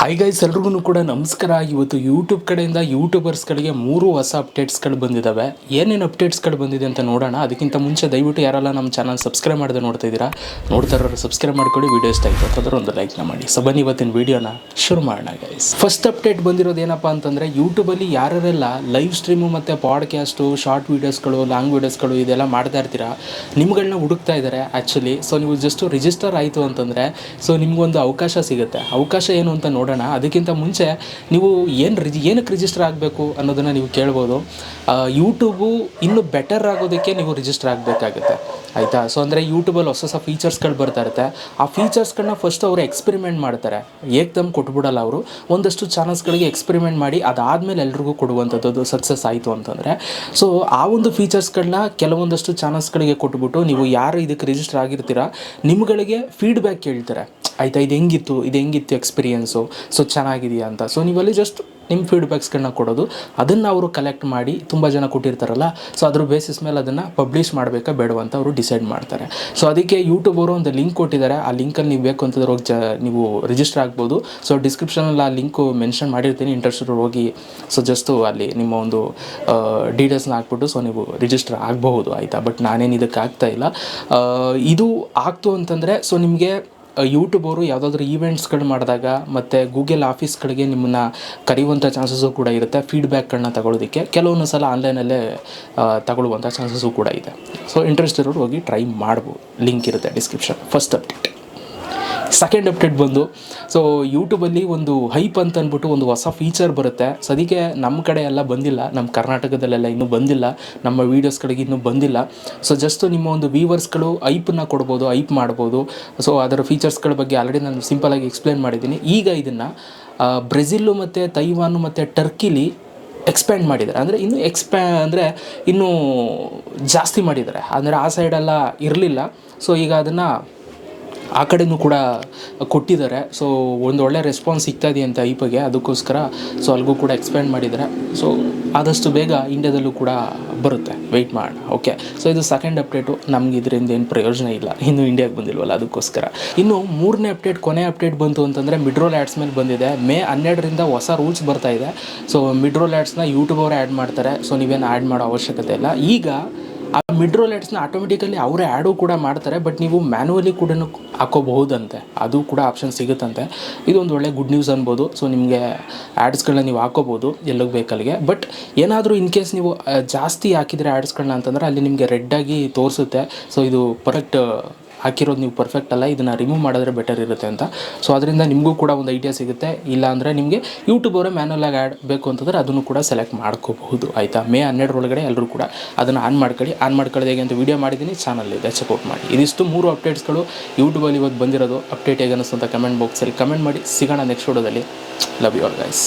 Hi guys ಎಲ್ರಿಗೂ ಕೂಡ ನಮಸ್ಕಾರ. ಇವತ್ತು ಯೂಟ್ಯೂಬ್ ಕಡೆಯಿಂದ ಯೂಟ್ಯೂಬರ್ಸ್ಗಳಿಗೆ ಮೂರು ಹೊಸ ಅಪ್ಡೇಟ್ಸ್ಗಳು ಬಂದಿದ್ದಾವೆ ಏನೇನು ಅಪ್ಡೇಟ್ಸ್ಗಳು ಬಂದಿದೆ ಅಂತ ನೋಡೋಣ. ಅದಕ್ಕಿಂತ ಮುಂಚೆ ದಯವಿಟ್ಟು ಯಾರೆಲ್ಲ ನಮ್ಮ ಚಾನಲ್ ಸಬ್ಸ್ಕ್ರೈಬ್ ಮಾಡದೆ ನೋಡ್ತಾ ಇದ್ದೀರಾ ನೋಡ್ತಾ ಇರೋರು ಸಬ್ಸ್ಕ್ರೈಬ್ ಮಾಡ್ಕೊಳ್ಳಿ. ವೀಡಿಯೋ ಇಷ್ಟ ಆಯಿತು ಅಂತಂದ್ರೆ ಒಂದು ಲೈಕ್ನ ಮಾಡಿ. ಸೊ ಬನ್ನಿ ಇವತ್ತಿನ ವೀಡಿಯೋನ ಶುರು ಮಾಡೋಣ ಗೈಸ್ ಫಸ್ಟ್ ಅಪ್ಡೇಟ್ ಬಂದಿರೋದು ಏನಪ್ಪ ಅಂತಂದರೆ ಯೂಟ್ಯೂಬಲ್ಲಿ ಯಾರೆಲ್ಲ ಲೈವ್ ಸ್ಟ್ರೀಮು ಮತ್ತು ಪಾಡ್ಕ್ಯಾಸ್ಟು ಶಾರ್ಟ್ ವೀಡಿಯೋಸ್ಗಳು ಲಾಂಗ್ ವೀಡಿಯೋಸ್ಗಳು ಇದೆಲ್ಲ ಮಾಡ್ತಾ ಇರ್ತೀರಾ ನಿಮ್ಗಳನ್ನ ಹುಡುಕ್ತಾ ಇದ್ದಾರೆ ಆ್ಯಕ್ಚುಲಿ ಸೊ ನೀವು ಜಸ್ಟ್ ರಿಜಿಸ್ಟರ್ ಆಯಿತು ಅಂತಂದರೆ ಸೊ ನಿಮಗೊಂದು ಅವಕಾಶ ಸಿಗುತ್ತೆ. ಅವಕಾಶ ಏನು ಅಂತ ನೋಡೋಣ. ಅದಕ್ಕಿಂತ ಮುಂಚೆ ನೀವು ಏನು ರಿಜಿ, ಏನಕ್ಕೆ ರಿಜಿಸ್ಟರ್ ಆಗಬೇಕು ಅನ್ನೋದನ್ನು ನೀವು ಕೇಳ್ಬೋದು. ಯೂಟ್ಯೂಬು ಇನ್ನೂ ಬೆಟರ್ ಆಗೋದಕ್ಕೆ ನೀವು ರಿಜಿಸ್ಟರ್ ಆಗಬೇಕಾಗುತ್ತೆ. ಆಯಿತಾ? ಸೊ ಅಂದರೆ ಯೂಟ್ಯೂಬಲ್ಲಿ ಹೊಸ ಹೊಸ ಫೀಚರ್ಸ್ಗಳು ಬರ್ತಾ ಇರುತ್ತೆ. ಆ ಫೀಚರ್ಸ್ಗಳನ್ನ ಫಸ್ಟ್ ಅವರು ಎಕ್ಸ್ಪೆರಿಮೆಂಟ್ ಮಾಡ್ತಾರೆ. ಏಕ್ದಮ್ ಕೊಟ್ಬಿಡಲ್ಲ ಅವರು. ಒಂದಷ್ಟು ಚಾನಲ್ಸ್ಗಳಿಗೆ ಎಕ್ಸ್ಪೆರಿಮೆಂಟ್ ಮಾಡಿ ಅದಾದಮೇಲೆ ಎಲ್ರಿಗೂ ಕೊಡುವಂಥದ್ದು ಸಕ್ಸಸ್ ಆಯಿತು ಅಂತಂದರೆ. ಸೊ ಆ ಒಂದು ಫೀಚರ್ಸ್ಗಳನ್ನ ಕೆಲವೊಂದಷ್ಟು ಚಾನಲ್ಸ್ಗಳಿಗೆ ಕೊಟ್ಬಿಟ್ಟು ನೀವು ಯಾರು ಇದಕ್ಕೆ ರಿಜಿಸ್ಟರ್ ಆಗಿರ್ತೀರಾ, ನಿಮ್ಗಳಿಗೆ ಫೀಡ್ಬ್ಯಾಕ್ ಕೇಳ್ತಾರೆ. ಆಯಿತಾ, ಇದು ಹೆಂಗಿತ್ತು ಇದು ಹೆಂಗಿತ್ತು ಎಕ್ಸ್ಪೀರಿಯೆನ್ಸು ಸೊ ಚೆನ್ನಾಗಿದೆಯಾ ಅಂತ. ಸೊ ನೀವಲ್ಲಿ ಜಸ್ಟ್ ನಿಮ್ಮ ಫೀಡ್ಬ್ಯಾಕ್ಸ್ಗಳನ್ನ ಕೊಡೋದು. ಅದನ್ನು ಅವರು ಕಲೆಕ್ಟ್ ಮಾಡಿ ತುಂಬ ಜನ ಕೊಟ್ಟಿರ್ತಾರಲ್ಲ ಸೊ ಅದ್ರ ಬೇಸಿಸ್ ಮೇಲೆ ಅದನ್ನು ಪಬ್ಲಿಷ್ ಮಾಡಬೇಕಾ ಬೇಡವಾ ಅಂತ ಅವರು ಡಿಸೈಡ್ ಮಾಡ್ತಾರೆ. ಸೊ ಅದಕ್ಕೆ ಯೂಟ್ಯೂಬ್ ಅವರು ಒಂದು ಲಿಂಕ್ ಕೊಟ್ಟಿದ್ದಾರೆ. ಆ ಲಿಂಕಲ್ಲಿ ನೀವು ಬೇಕು ಅಂತಂದ್ರೆ ಹೋಗಿ ಜ, ನೀವು ರಿಜಿಸ್ಟರ್ ಆಗ್ಬೋದು. ಸೊ ಡಿಸ್ಕ್ರಿಪ್ಷನಲ್ಲಿ ಆ ಲಿಂಕು ಮೆನ್ಷನ್ ಮಾಡಿರ್ತೀನಿ. ಇಂಟ್ರೆಸ್ಟೆಡ್ ಹೋಗಿ ಸೊ ಜಸ್ಟು ಅಲ್ಲಿ ನಿಮ್ಮ ಒಂದು ಡೀಟೇಲ್ಸ್ನ ಹಾಕ್ಬಿಟ್ಟು ಸೊ ನೀವು ರಿಜಿಸ್ಟರ್ ಆಗಬಹುದು, ಆಯಿತಾ? ಬಟ್ ನಾನೇನು ಇದಕ್ಕೆ ಆಗ್ತಾ ಇಲ್ಲ ಇದು ಆಗ್ತು ಅಂತಂದರೆ ಸೊ ನಿಮಗೆ ಯೂಟ್ಯೂಬ್ ಅವರು ಯಾವುದಾದ್ರೂ ಈವೆಂಟ್ಸ್ಗಳು ಮಾಡಿದಾಗ ಮತ್ತು ಗೂಗಲ್ ಆಫೀಸ್ಗಳಿಗೆ ನಿಮ್ಮನ್ನು ಕರೆಯುವಂಥ ಚಾನ್ಸಸ್ಸು ಕೂಡ ಇರುತ್ತೆ ಫೀಡ್ಬ್ಯಾಕ್ಗಳನ್ನ ತಗೊಳ್ಳೋದಕ್ಕೆ. ಕೆಲವೊಂದು ಸಲ ಆನ್ಲೈನಲ್ಲೇ ತಗೊಳ್ಳುವಂಥ ಚಾನ್ಸಸ್ಸು ಕೂಡ ಇದೆ. ಸೊ ಇಂಟ್ರೆಸ್ಟ್ ಇರೋರು ಹೋಗಿ ಟ್ರೈ ಮಾಡ್ಬೋದು. ಲಿಂಕ್ ಇರುತ್ತೆ description first update second update ಬಂದು. ಸೊ ಯೂಟ್ಯೂಬಲ್ಲಿ ಒಂದು ಹೈಪ್ ಅಂತ ಅಂದ್ಬಿಟ್ಟು ಒಂದು ಹೊಸ ಫೀಚರ್ ಬರುತ್ತೆ. ಅದಕ್ಕೆ ನಮ್ಮ ಕಡೆ ಎಲ್ಲ ಬಂದಿಲ್ಲ. ನಮ್ಮ ಕರ್ನಾಟಕದಲ್ಲೆಲ್ಲ ಇನ್ನೂ ಬಂದಿಲ್ಲ. ನಮ್ಮ ವೀಡಿಯೋಸ್ಗಳಿಗೆ ಇನ್ನೂ ಬಂದಿಲ್ಲ. ಸೊ ಜಸ್ಟ್ ನಿಮ್ಮ ಒಂದು ವ್ಯೂವರ್ಸ್ಗಳು ಐಪನ್ನ ಕೊಡ್ಬೋದು ಐಪ್ ಮಾಡ್ಬೋದು. ಸೊ ಅದರ ಫೀಚರ್ಸ್ಗಳ ಬಗ್ಗೆ ಆಲ್ರೆಡಿ ನಾನು ಸಿಂಪಲಾಗಿ ಎಕ್ಸ್ಪ್ಲೇನ್ ಮಾಡಿದ್ದೀನಿ. ಈಗ ಇದನ್ನು ಬ್ರೆಜಿಲ್ಲು ಮತ್ತು ತೈವಾನು ಮತ್ತು ಟರ್ಕಿಲಿ ಎಕ್ಸ್ಪ್ಯಾಂಡ್ ಮಾಡಿದ್ದಾರೆ. ಅಂದರೆ ಇನ್ನೂ ಎಕ್ಸ್ಪ್ಯಾ ಅಂದರೆ ಇನ್ನೂ ಜಾಸ್ತಿ ಮಾಡಿದ್ದಾರೆ. ಅಂದರೆ ಆ ಸೈಡೆಲ್ಲ ಇರಲಿಲ್ಲ. ಸೊ ಈಗ ಅದನ್ನು ಆ ಕಡೆನೂ ಕೂಡ ಕೊಟ್ಟಿದ್ದಾರೆ. ಸೊ ಒಂದು ಒಳ್ಳೆ ರೆಸ್ಪಾನ್ಸ್ ಸಿಗ್ತಾ ಇದೆಯಂತ ಅಂತ ಐಪಿಗೆ ಅದಕ್ಕೋಸ್ಕರ ಸೊ ಅಲ್ಲಿಗೂ ಕೂಡ ಎಕ್ಸ್ಪ್ಯಾಂಡ್ ಮಾಡಿದ್ದಾರೆ. ಸೊ ಆದಷ್ಟು ಬೇಗ ಇಂಡಿಯಾದಲ್ಲೂ ಕೂಡ ಬರುತ್ತೆ. ವೆಯ್ಟ್ ಮಾಡೋಣ ಓಕೆ ಸೊ ಇದು ಸೆಕೆಂಡ್ ಅಪ್ಡೇಟು ನಮ್ಗೆ ಇದರಿಂದ ಏನು ಪ್ರಯೋಜನ ಇಲ್ಲ. ಇನ್ನು ಇಂಡಿಯಾಗೆ ಬಂದಿಲ್ವಲ್ಲ, ಅದಕ್ಕೋಸ್ಕರ. ಇನ್ನು ಮೂರನೇ ಅಪ್ಡೇಟ್ ಕೊನೆ ಅಪ್ಡೇಟ್ ಬಂತು ಅಂತಂದರೆ ಮಿಡ್ರೋಲ್ ಆ್ಯಡ್ಸ್ ಮೇಲೆ ಬಂದಿದೆ. ಮೇ ಹನ್ನೆರಡರಿಂದ ಹೊಸ ರೂಲ್ಸ್ ಬರ್ತಾ ಇದೆ. ಸೊ ಮಿಡ್ರೋಲ್ ಆ್ಯಡ್ಸ್ನ ಯೂಟ್ಯೂಬ್ ಅವರು ಆ್ಯಡ್ ಮಾಡ್ತಾರೆ. ಸೊ ನೀವೇನು ಆ್ಯಡ್ ಮಾಡೋ ಅವಶ್ಯಕತೆ ಇಲ್ಲ. ಈಗ ಆ ಮಿಡ್ರೋ ಲೈಟ್ಸ್ನ ಆಟೋಮೆಟಿಕಲಿ ಅವರೇ ಆ್ಯಡು ಕೂಡ ಮಾಡ್ತಾರೆ ಬಟ್ ನೀವು ಮ್ಯಾನುವಲಿ ಕೂಡ ಹಾಕೋಬಹುದಂತೆ. ಅದು ಕೂಡ ಆಪ್ಷನ್ ಸಿಗುತ್ತಂತೆ. ಇದೊಂದು ಒಳ್ಳೆ ಗುಡ್ ನ್ಯೂಸ್ ಅನ್ಬೋದು. ಸೊ ನಿಮಗೆ ಆ್ಯಡ್ಸ್ಗಳನ್ನ ನೀವು ಹಾಕೋಬೋದು ಎಲ್ಲಿಗೆ ಬೇಕಲ್ಲಿಗೆ. ಬಟ್ ಏನಾದರೂ ಇನ್ ಕೇಸ್ ನೀವು ಜಾಸ್ತಿ ಹಾಕಿದರೆ ಆ್ಯಡ್ಸ್ಗಳನ್ನ ಅಂತಂದರೆ ಅಲ್ಲಿ ನಿಮಗೆ ರೆಡ್ಡಾಗಿ ತೋರಿಸುತ್ತೆ. ಸೊ ಇದು ಪರ್ಫೆಕ್ಟ್ ಹಾಕಿರೋದು ನೀವು ಪರ್ಫೆಕ್ಟ್ ಅಲ್ಲ, ಇದನ್ನು ರಿಮೂವ್ ಮಾಡಿದ್ರೆ ಬೆಟರ್ ಇರುತ್ತೆ ಅಂತ. ಸೊ ಅದರಿಂದ ನಿಮಗೂ ಕೂಡ ಒಂದು ಐಡಿಯಾ ಸಿಗುತ್ತೆ. ಇಲ್ಲ ಅಂದರೆ ನಿಮಗೆ ಯೂಟ್ಯೂಬ್ ಅವರೇ ಮ್ಯಾನುವಲ್ ಆಗಿ ಆ್ಯಡ್ ಬೇಕು ಅಂತಂದರೆ ಅದನ್ನು ಕೂಡ ಸೆಲೆಕ್ಟ್ ಮಾಡ್ಕೋಬಹುದು, ಆಯಿತಾ? ಮೇ ಹನ್ನೆರಡರೊಳಗಡೆ ಎಲ್ಲರೂ ಕೂಡ ಅದನ್ನು ಆನ್ ಮಾಡ್ಕೊಳ್ಳಿ. ಆನ್ ಮಾಡ್ಕೊಳ್ಳೋದು ಹೇಗೆ ಅಂತ ವೀಡಿಯೋ ಮಾಡಿದ್ದೀನಿ ಚಾನಲ್ ಇದೆ ಸಪೋರ್ಟ್ ಮಾಡಿ. ಇದಿಷ್ಟು ಮೂರು ಅಪ್ಡೇಟ್ಸ್ಗಳು ಯೂಟ್ಯೂಬಲ್ಲಿ ಇವತ್ತು ಬಂದಿರೋದು. ಅಪ್ಡೇಟ್ ಹೇಗೆ ಅನ್ನಿಸ್ತು ಅಂತ ಕಮೆಂಟ್ ಬಾಕ್ಸಲ್ಲಿ ಕಮೆಂಟ್ ಮಾಡಿ. ಸಿಗೋಣ ನೆಕ್ಸ್ಟ್ ವಿಡಿಯೋದಲ್ಲಿ ಲವ್ ಯು ಆಲ್ ಗೈಸ್